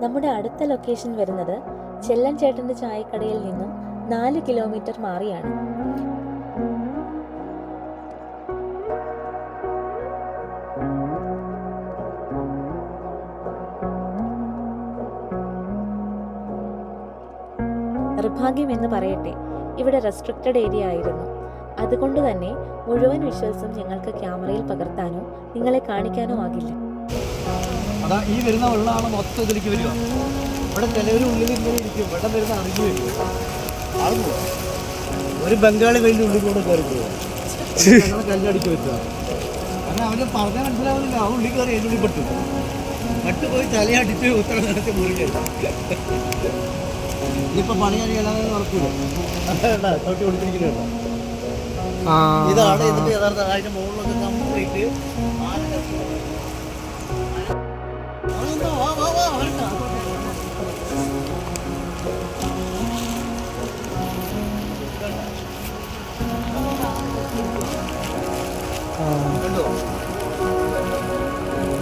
നമ്മുടെ അടുത്ത ലൊക്കേഷൻ വരുന്നത് ചെല്ലൻ ചേട്ടന്റെ ചായക്കടയിൽ നിന്നും നാല് കിലോമീറ്റർ മാറിയാണ്. നിർഭാഗ്യം എന്ന് പറയട്ടെ ഇവിടെ റെസ്ട്രിക്റ്റഡ് ഏരിയ ആയിരുന്നു. അതുകൊണ്ട് തന്നെ മുഴുവൻ വിഷ്വൽസും ഞങ്ങൾക്ക് ക്യാമറയിൽ പകർത്താനോ നിങ്ങളെ കാണിക്കാനോ ആകില്ല. അതാ ഈ വരുന്ന വെള്ളമാണ് മൊത്തം ഇതിലേക്ക് വരിക. ഇവിടെ ചിലവർ ഉള്ളിൽ ഇങ്ങനെ ഇരിക്കും. വെള്ളം വരുന്ന അറിഞ്ഞു വരും. ഒരു ബംഗാളി വലിയ ഉള്ളിൽ കൂടെ കയറി പോകും കല്ലടിച്ച് വെക്കുക കാരണം അവന് പറഞ്ഞാൽ മനസ്സിലാവുന്നില്ല. ആ ഉള്ളിൽ കയറി അതിന്റെ ഉള്ളിൽ പെട്ടു. പെട്ടുപോയി തലയടിച്ച് ഉത്തര നേരത്തെ മുറിഞ്ഞു ഇനിയിപ്പോൾ പണി അറിയാതെ നടക്കൂല. തൊട്ടി കൊടുത്തിരിക്കുന്നുണ്ടോ ഇതാണ് ഇതിന്റെ യഥാർത്ഥ അതിന്റെ മുകളിലൊക്കെ കംപ്ലീറ്റ്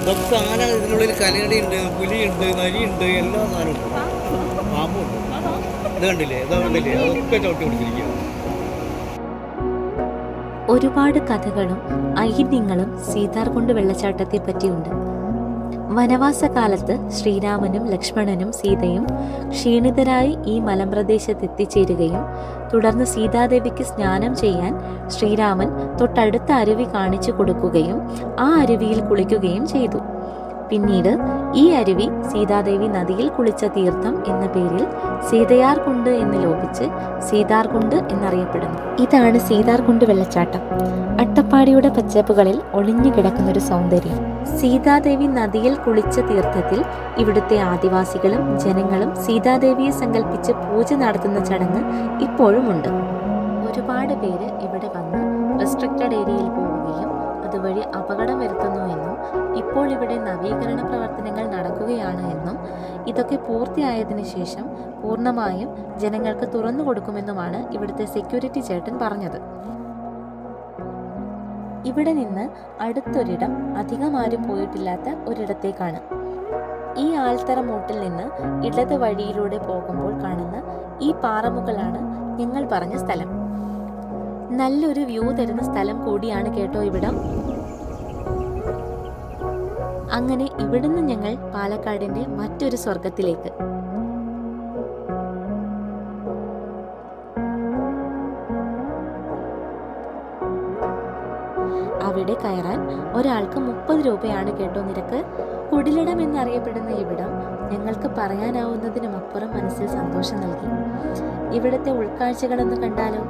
ഇതൊക്കെ ആന ഇതിനുള്ളിൽ കലയടിയുണ്ട് പുലിയുണ്ട് നരിയുണ്ട് എല്ലാ സാധനവും. പാമ്പുണ്ട്. ഇത് കണ്ടില്ലേ? ഇത് കണ്ടില്ലേ? അതൊക്കെ ചവിട്ടി പിടിച്ചിരിക്കുക ഒരുപാട് കഥകളും ഐതിഹ്യങ്ങളും സീതാർകുണ്ട് വെള്ളച്ചാട്ടത്തെ പറ്റിയുണ്ട്. വനവാസകാലത്ത് ശ്രീരാമനും ലക്ഷ്മണനും സീതയും ക്ഷീണിതരായി ഈ മലമ്പ്രദേശത്ത് എത്തിച്ചേരുകയും തുടർന്ന് സീതാദേവിക്ക് സ്നാനം ചെയ്യാൻ ശ്രീരാമൻ തൊട്ടടുത്ത അരുവി കാണിച്ചു കൊടുക്കുകയും ആ അരുവിയിൽ കുളിക്കുകയും ചെയ്തു. പിന്നീട് ഈ അരുവി സീതാദേവി നദിയിൽ കുളിച്ച തീർത്ഥം എന്ന പേരിൽ സീതയാർകുണ്ട് എന്ന് ലോപിച്ച് സീതാർകുണ്ട് എന്നറിയപ്പെടുന്നു. ഇതാണ് സീതാർ സീതാർകുണ്ട് വെള്ളച്ചാട്ടം. അട്ടപ്പാടിയുടെ പച്ചപ്പുകളിൽ ഒളിഞ്ഞു കിടക്കുന്ന ഒരു സൗന്ദര്യം. സീതാദേവി നദിയിൽ കുളിച്ച തീർത്ഥത്തിൽ ഇവിടുത്തെ ആദിവാസികളും ജനങ്ങളും സീതാദേവിയെ സങ്കല്പിച്ച് പൂജ നടത്തുന്ന ചടങ്ങ് ഇപ്പോഴുമുണ്ട്. ഒരുപാട് പേര് ഇവിടെ വന്ന് റെസ്ട്രിക്റ്റഡ് ഏരിയയിൽ പോവുകയും അതുവഴി അപകടം വരുത്തുന്നു എന്നും ഇപ്പോൾ ഇവിടെ നവീകരണ പ്രവർത്തനങ്ങൾ നടക്കുകയാണ് എന്നും ഇതൊക്കെ പൂർത്തിയായതിനു ശേഷം പൂർണമായും ജനങ്ങൾക്ക് തുറന്നു കൊടുക്കുമെന്നുമാണ് ഇവിടുത്തെ സെക്യൂരിറ്റി ചേട്ടൻ പറഞ്ഞത്. ഇവിടെ നിന്ന് അടുത്തൊരിടം അധികം ആരും പോയിട്ടില്ലാത്ത ഒരിടത്തേക്കാണ്. ഈ ആൽത്തറ മൂട്ടിൽ നിന്ന് ഇടത് വഴിയിലൂടെ പോകുമ്പോൾ കാണുന്ന ഈ പാറമുകളാണ് ഞങ്ങൾ പറഞ്ഞ സ്ഥലം. നല്ലൊരു വ്യൂ തരുന്ന സ്ഥലം കൂടിയാണ് കേട്ടോ ഇവിടം. അങ്ങനെ ഇവിടുന്ന് ഞങ്ങൾ പാലക്കാടിന്റെ മറ്റൊരു സ്വർഗത്തിലേക്ക് അവിടെ കയറാൻ ഒരാൾക്ക് മുപ്പത് രൂപയാണ് കേട്ടോ നിരക്ക്. കുടിലിടം എന്നറിയപ്പെടുന്ന ഇവിടം ഞങ്ങൾക്ക് പറയാനാവുന്നതിനും അപ്പുറം മനസ്സിൽ സന്തോഷം നൽകി. ഇവിടുത്തെ ഉൾക്കാഴ്ചകളൊന്ന് കണ്ടാലോ?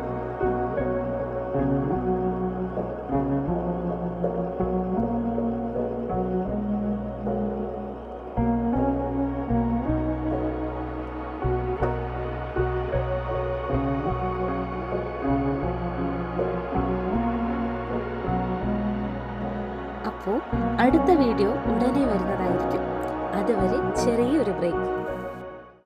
അപ്പോൾ അടുത്ത വീഡിയോ ഉടനെ വരുന്നതായിരിക്കും. അതുവരെ ചെറിയൊരു ബ്രേക്ക്.